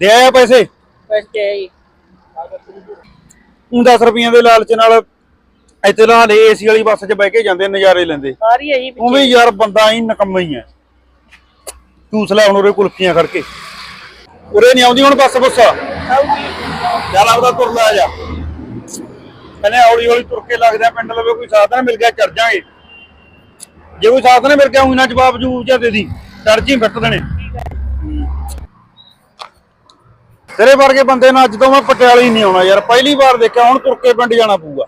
ਦੇ ਆਇਆ ਪੈਸੇ? ਪੈਸੇ ਉਹ 10 ਰੁਪਈਆਂ ਦੇ ਲਾਲਚ ਨਾਲ ਇੱਥੇ ਲਾ ਲੈ ਏਸੀ ਵਾਲੀ ਬੱਸ 'ਚ ਬਹਿ ਕੇ ਜਾਂਦੇ ਨਜ਼ਾਰੇ ਲੈਂਦੇ। ਸਾਰੀ ਜੀ ਉਹ ਵੀ ਯਾਰ ਬੰਦਾ ਹੀ ਨਕੰਮਾ ਹੀ ਹੈ। ਚੂਸ ਲੈ ਹੁਣ ਉਰੇ ਕੁਲਫੀਆਂ ਖੜ ਕੇ। ਉਰੇ ਨਹੀਂ ਆਉਂਦੀ ਹੁਣ ਬੱਸ ਬੁੱਸ? ਚੱਲ ਆਪਦਾ ਤੁਰ ਲੈ ਜਾ। ਕਹਿੰਦੇ ਹੌਲੀ ਹੌਲੀ ਤੁਰ ਕੇ ਲੱਗਦਾ ਪਿੰਡ ਲਵੇ ਕੋਈ ਸਾਧਨ ਮਿਲ ਗਿਆ ਚੜ ਜਾਾਂਗੇ। ਜੇ ਕੋਈ ਸਾਧਨ ਮਿਲ ਗਿਆ ਉਹਨਾਂ ਜਵਾਬ ਜੂ ਜਾਂ ਦੇ ਦੀ। ਚੜ ਜੀ ਫਿੱਟ ਦੇਣੇ। ਤੇਰੇ ਵਰਗੇ ਬੰਦੇ ਨਾਲ ਅੱਜ ਤੋਂ ਮੈਂ ਪਟਿਆਲੇ ਹੀ ਨਹੀਂ ਆਉਣਾ ਯਾਰ ਪਹਿਲੀ ਵਾਰ ਦੇਖਿਆ ਹੁਣ ਤੁਰ ਕੇ ਪਿੰਡ ਜਾਣਾ ਪਊਗਾ।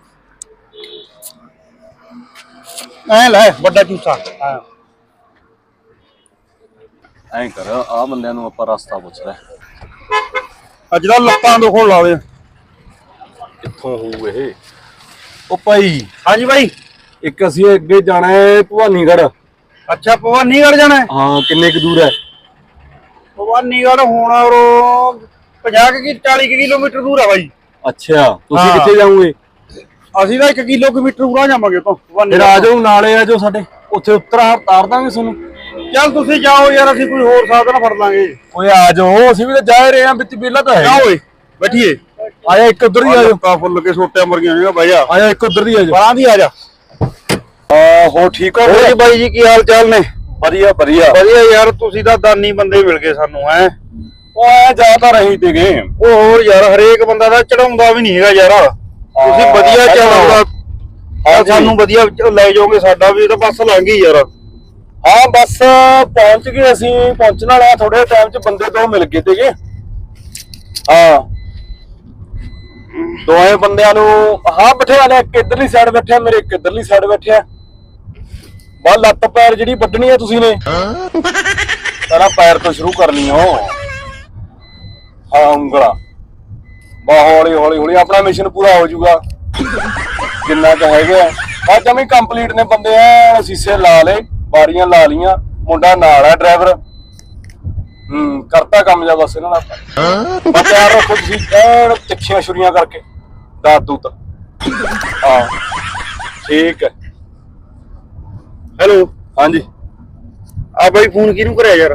ਐ ਲੈ ਵੱਡਾ ਚੂਸਾ ਹਾਂ। ਐਂ ਕਰ ਆ ਬੰਦਿਆਂ ਨੂੰ ਆਪਾਂ ਰਸਤਾ ਪੁੱਛ ਲੈ। ਅੱਜ ਦਾ ਲੱਤਾਂ ਦੁਖਣ ਲਾ ਦੇ। ਕਿੱਥੋਂ ਹੋਊ ਇਹ? ਉਹ ਭਾਈ ਹਾਂਜੀ ਬਾਈ ਇੱਕ ਅਸੀਂ ਅੱਗੇ ਜਾਣਾ ਹੈ ਭਵਾਨੀਗੜ੍ਹ। ਅੱਛਾ ਭਵਾਨੀਗੜ੍ਹ ਜਾਣਾ ਹੈ? ਹਾਂ ਕਿੰਨੇ ਕੁ ਦੂਰ ਹੈ? ਭਵਾਨੀਗੜ੍ਹ ਹੋਣਾ ਉਹ 50 ਕਿ 40 ਕੁ ਕਿਲੋਮੀਟਰ ਦੂਰ ਆ ਬਾਈ। ਅੱਛਾ ਤੁਸੀਂ ਹਾਂ। ਕਿੱਥੇ ਜਾਓਗੇ? ਅਸੀਂ ਤਾਂ 1 ਕਿਲੋਮੀਟਰ ਦੂਰ ਜਾਵਾਂਗੇ ਤੋਂ ਫਿਰ ਆ ਜਾਓ ਨਾਲੇ ਆ ਜਾਓ ਸਾਡੇ। ਉੱਥੇ ਉਤਰਾ ਤਾਰ ਦਾਂਗੇ ਤੁਹਾਨੂੰ। ਚੱਲ ਤੁਸੀਂ ਜਾਓ ਯਾਰ ਅਸੀਂ ਕੋਈ ਹੋਰ ਸਾਧਨ ਫੜ ਲਾਂਗੇ। ਓਏ ਆ ਜਾਓ। ਅਸੀਂ ਵੀ ਤਾਂ ਜਾ ਹੀ ਰਹੇ ਆਂ ਵਿੱਚ ਬੇਲਾ ਤਾਂ ਹੈ ਜਾ ਓਏ ਬੈਠੀਏ। ਆ ਜਾ ਇੱਕ ਉਧਰ ਦੀ ਆ ਜਾਓ। ਕਾ ਫੁੱਲ ਕੇ ਛੋਟੇ ਮਰਗੀਆਂ ਹੋਈਆਂ ਬਾਈ ਆ। ਆ ਜਾ ਇੱਕ ਉਧਰ ਦੀ ਆ ਜਾਓ। ਬਾਹਾਂ ਦੀ ਆ ਜਾ। ਆ ਹੋ ਠੀਕ ਹੋ ਬਾਈ ਜੀ ਕੀ ਹਾਲ ਚਾਲ ਨੇ? ਵਧੀਆ ਵਧੀਆ। ਵਧੀਆ ਯਾਰ ਤੁਸੀਂ ਤਾਂ ਦਾਨੀ ਬੰਦੇ ਮਿਲ ਗਏ ਸਾਨੂੰ ਐ ਉਹ ਐ ਜਾ ਤਾਂ ਰਹੀ ਤੇਗੇ ਉਹ ਹੋਰ ਯਾਰ ਹਰੇਕ ਬੰਦਾ ਤਾਂ ਚੜਾਉਂਦਾ ਵੀ ਨਹੀਂ ਹੈਗਾ ਯਾਰ। ਤੁਸੀਂ ਵਧੀਆ ਆ ਹਾਂਜੀ। ਸਾਨੂੰ ਵਧੀਆ ਲੈ ਜਾਓਗੇ ਸਾਡਾ ਵੀ ਤਾਂ ਬੱਸ ਲੰਘ ਗਈ ਯਾਰ। ਹਾਂ ਬਸ ਪਹੁੰਚ ਗਏ ਅਸੀਂ ਪਹੁੰਚਣ ਵਾਲੇ ਆ ਥੋੜੇ ਟਾਈਮ ਚ ਬੰਦੇ ਦੋ ਮਿਲ ਗਏ ਤੇਗੇ ਹਾਂ। ਦੋਵੇਂ ਬੰਦਿਆਂ ਨੂੰ ਹਾਂ ਬਿਠਾ ਲਿਆ ਇੱਕ ਇਧਰਲੀ ਸਾਈਡ ਬੈਠਿਆ ਮੇਰੇ ਇੱਕ ਇਧਰਲੀ ਸਾਈਡ ਬੈਠਿਆ। ਬਾ ਲੱਤ ਪੈਰ ਜਿਹੜੀ ਵੱਢਣੀ ਆ ਤੁਸੀਂ ਨੇ। ਪਹਿਲਾਂ ਪੈਰ ਤੋਂ ਸ਼ੁਰੂ ਕਰਨੀ ਓ ਹਾਂ ਉਂਗਲਾ ਬਾ ਹੌਲੀ ਹੌਲੀ ਹੌਲੀ ਆਪਣਾ ਮਿਸ਼ਨ ਪੂਰਾ ਹੋ ਜਾਊਗਾ। ਜਿੰਨਾ ਕੁ ਹੈਗਾ ਆ। ਜਮੀ ਕੰਪਲੀਟ ਨੇ ਬੰਦੇ ਆ ਸੀਸੇ ਲਾ ਲਏ ਬਾਰੀਆਂ ਲਾ ਲੀਆਂ ਮੁੰਡਾ ਨਾਲ ਆ ਡਰਾਈਵਰ ਹੂੰ ਕਰਤਾ ਕੰਮ ਜਾ ਬਸ ਇਹਨਾਂ ਦਾ। ਬਸ ਤਿਆਰ ਰੱਖੋ ਤੁਸੀਂ ਐਨ ਤਿੱਖੀਆਂ ਛੁਰੀਆਂ ਕਰਕੇ। ਦਾਤ ਦੂਤ ਹਾਂ। ਠੀਕ ਹੈ। ਹੈਲੋ ਹਾਂਜੀ। ਆ ਬਾਈ ਫੋਨ ਕਿਹਨੂੰ ਕਰਿਆ ਯਾਰ?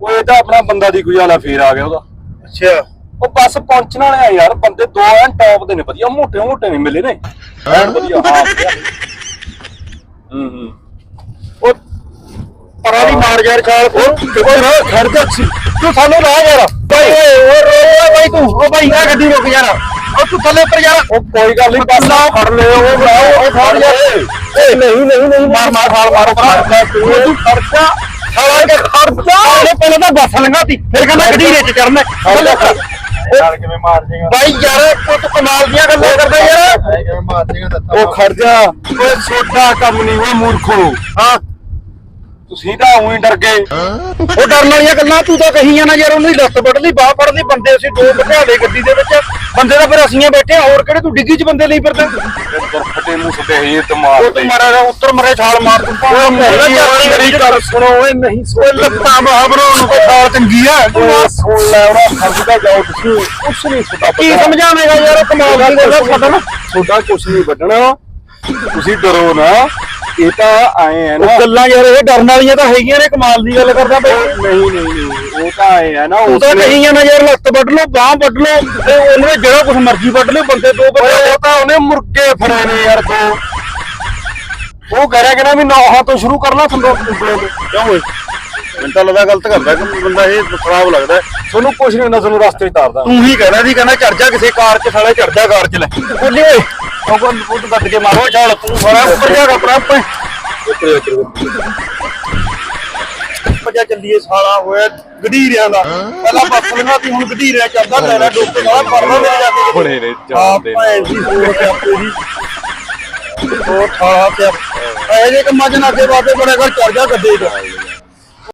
ਉਹ ਇਹ ਤਾਂ ਆਪਣਾ ਬੰਦਾ ਦੀ ਕੋਈ ਵਾਲਾ ਫੇਰ ਆ ਗਿਆ ਉਹਦਾ। ਅੱਛਾ। ਉਹ ਬਸ ਪਹੁੰਚਣ ਵਾਲੇ ਆ ਯਾਰ ਬੰਦੇ ਦੋ ਐਨ ਟੌਪ ਦੇ ਨੇ ਵਧੀਆ। ਮੋਟੇ ਮੋਟੇ ਨਹੀਂ ਮਿਲੇ ਨੇ। ਐਨ ਵਧੀਆ ਹਾਂ। ਹੂੰ ਹੂੰ। ਉਹ ਪਰਾਂ ਦੀ ਮਾਰ ਯਾਰ ਛਾਲ ਉਹ ਖਰਚਾ ਸੀ ਤੂੰ ਸਾਨੂੰ ਲਾ ਯਾਰ। ਬਾਈ ਓਏ ਓਏ ਬਾਈ ਤੂੰ। ਓ ਬਾਈ ਆ ਗੱਡੀ ਰੁਕ ਯਾਰ। ਓ ਤੂੰ ਥੱਲੇ ਉੱਪਰ ਯਾਰ। ਉਹ ਕੋਈ ਗੱਲ ਨਹੀਂ ਬਸ ਆ ਫੜ ਲਿਓ ਉਹ ਬਣਾਓ ਉਹ ਫੜ ਯਾਰ ਨਹੀਂ ਨਹੀਂ ਨਹੀਂ ਮਾਰ ਮਾਰ ਛਾਲ ਮਾਰ ਖਰਚਾ ਤੂੰ ਖਰਚਾ ਕੇ ਖਰਚਾ ਉਹਨੇ ਪਹਿਲਾਂ ਤਾਂ ਬੱਸ ਲੰਘਾਤੀ ਫਿਰ ਕਹਿੰਦਾ ਗੱਡੀ ਵਿੱਚ ਚੜਨਾ ਥੱਲੇ ਉੱਤਰ। ਯਾਰ ਕਿਵੇਂ ਮਾਰ ਜੇਗਾ। ਬਾਈ ਯਾਰ ਤੂੰ ਤਾਂ ਕਮਾਲ ਦੀਆਂ ਗੱਲਾਂ ਕਰਦਾ ਯਾਰ। ਕਿਵੇਂ ਮਾਰ ਜੇਗਾ ਉਹ ਖਰਚਾ ਓਏ ਛੋਟਾ ਕੰਮ ਨਹੀਂ ਓਏ ਮੂਰਖੋ। ਹਾਂ। ਤੁਸੀਂ ਤਾਂ ਉਹੀ ਡਰ ਗਏ। ਉਹ ਡਰਨ ਵਾਲੀਆਂ ਗੱਲਾਂ ਤੂੰ ਤਾਂ ਕਹੀ ਜਾਣਾ ਯਾਰ ਉਹਨੇ ਲੱਤ ਵੱਢ ਲਈ ਬਾਹ ਫੜ ਲਈ ਬੰਦੇ ਅਸੀਂ ਦੋ ਬਿਠਾ ਲਏ ਗੱਡੀ ਦੇ ਵਿੱਚ ਬੰਦੇ ਤਾਂ ਫਿਰ ਅਸੀਂ ਬੈਠੇ ਹੋਰ ਕਿਹੜੇ ਤੂੰ ਡਿੱਗੀ 'ਚ ਬੰਦੇ ਲਈ ਫਿਰਦਾ? ਫਟੇ ਮੂੰਹ ਸੁੱਟੇ ਹੀ ਤੇ ਮਾਰ ਉਹ ਤੂੰ ਮਾਰਾ ਉੱਤਰ ਮਰੇ ਛਾਲ ਮਾਰ ਤੂੰ ਓਏ ਮੇਰੀ ਗੱਲ ਸੁਣੋ ਓਏ ਨਹੀਂ ਓਏ ਲੱਤਾਂ ਬਣਾਉਣ ਨੂੰ ਛਾਲ ਚੰਗੀ ਆ। ਸੁਣ ਲੈ ਉਹਦਾ ਫਰਜ਼ ਦਾ ਜਾਓ ਤੁਸੀਂ ਕੁਛ ਨਹੀਂ ਸੁਣਾ ਕੀ ਸਮਝਾਵੇਂਗਾ ਯਾਰ ਉਹ ਕਮਾਲ ਦੀ ਗੱਲ ਆ ਸਾਡਾ ਨਾ ਤੁਹਾਡਾ ਕੁਛ ਨਹੀਂ ਵੱਢਣਾ। ਤੁਸੀਂ ਡਰੋ ਨਾ। ਇਹ ਤਾਂ ਆਏ ਆ ਨਾ। ਉਹ ਗੱਲਾਂ ਯਾਰ ਇਹ ਡਰਨ ਵਾਲੀਆਂ ਤਾਂ ਹੈਗੀਆਂ ਨੇ ਕਮਾਲ ਦੀ ਗੱਲ ਕਰਦਾ ਬਈ। ਨਹੀਂ ਨਹੀਂ ਨਹੀਂ ਉਹ ਤਾਂ ਆਏ ਆ ਨਾ ਤੂੰ ਤਾਂ ਉਸਨੇ- ਕਹੀ ਜਾਣਾ ਯਾਰ ਲੱਤ ਵੱਢ ਲਓ ਬਾਹ ਵੱਢ ਲਓ ਤੇ ਉਹਨੇ ਜਿਹੜਾ ਕੁਝ ਮਰਜ਼ੀ ਵੱਢ ਲਓ ਬੰਦੇ ਦੋ ਓਏ ਬੰਦੇ ਉਹ ਤਾਂ ਉਹਨੇ ਮੁਰਗੇ ਫੜੇ ਨੇ ਯਾਰ ਤੋਂ ਉਹ ਕਹਿ ਰਿਹਾ ਕਿ ਨਾ ਵੀ ਨੌਹਾਂ ਤੋਂ ਸ਼ੁਰੂ ਕਰਨਾ ਸੰਦੋਖ ਤੋਂ ਕਿਉਂ ਓਏ? ਮੈਨੂੰ ਤਾਂ ਲੱਗਦਾ ਗਲਤ ਕਰਦਾ ਕਿ ਬੰਦਾ ਇਹ ਖਰਾਬ ਲੱਗਦਾ। ਤੁਹਾਨੂੰ ਕੁਛ ਨਹੀਂ ਹੁੰਦਾ ਤੁਹਾਨੂੰ ਰਸਤੇ 'ਚ ਤਾਰਦਾ। ਤੂੰ ਹੀ ਕਹਿਣਾ ਸੀ ਕਹਿੰਦਾ ਚੜ ਜਾ ਕਿਸੇ ਕਾਰ 'ਚ ਸਾਲੇ ਚੜ ਜਾ ਕਾਰ 'ਚ ਲੈ। ਬੋਲੀ ਓਏ। ਉਹ ਕੋਲ ਫੁੱਟ ਕੱਟ ਕੇ ਮਾਰੋ ਛਾਲ ਤੂੰ ਸਾਰਾ ਉੱਪਰ ਜਾ ਆਪਣਾ ਆਪੇ। ਪਜਾ ਚੱਲੀਏ ਸਾਲਾ ਹੋਇਆ ਗਧੀਰਿਆਂ ਦਾ। ਪਹਿਲਾਂ ਬੱਸ ਲੰਘਾਤੀ ਹੁਣ ਗਧੀਰਿਆਂ ਚੱਲਦਾ ਲੈ ਲੈ ਡੋਕੇ ਵਾਲਾ ਪਰਨਾ ਲੈ ਜਾ ਕੇ ਬੜੇ ਨੇ ਆ ਜਾਣ ਦੇ ਭੈਣ ਦੀ ਹੋਰ ਸਿਆਪੇ ਦੀ। ਉਹ ਠਾਲਾ ਤੇ ਇਹ ਜੇ ਕੰਮਾਂ 'ਚ ਨਾਕੇ ਬਾਤੇ ਬੜੇ ਘਰ ਚੜ ਜਾ ਗੱਡੇ 'ਚ।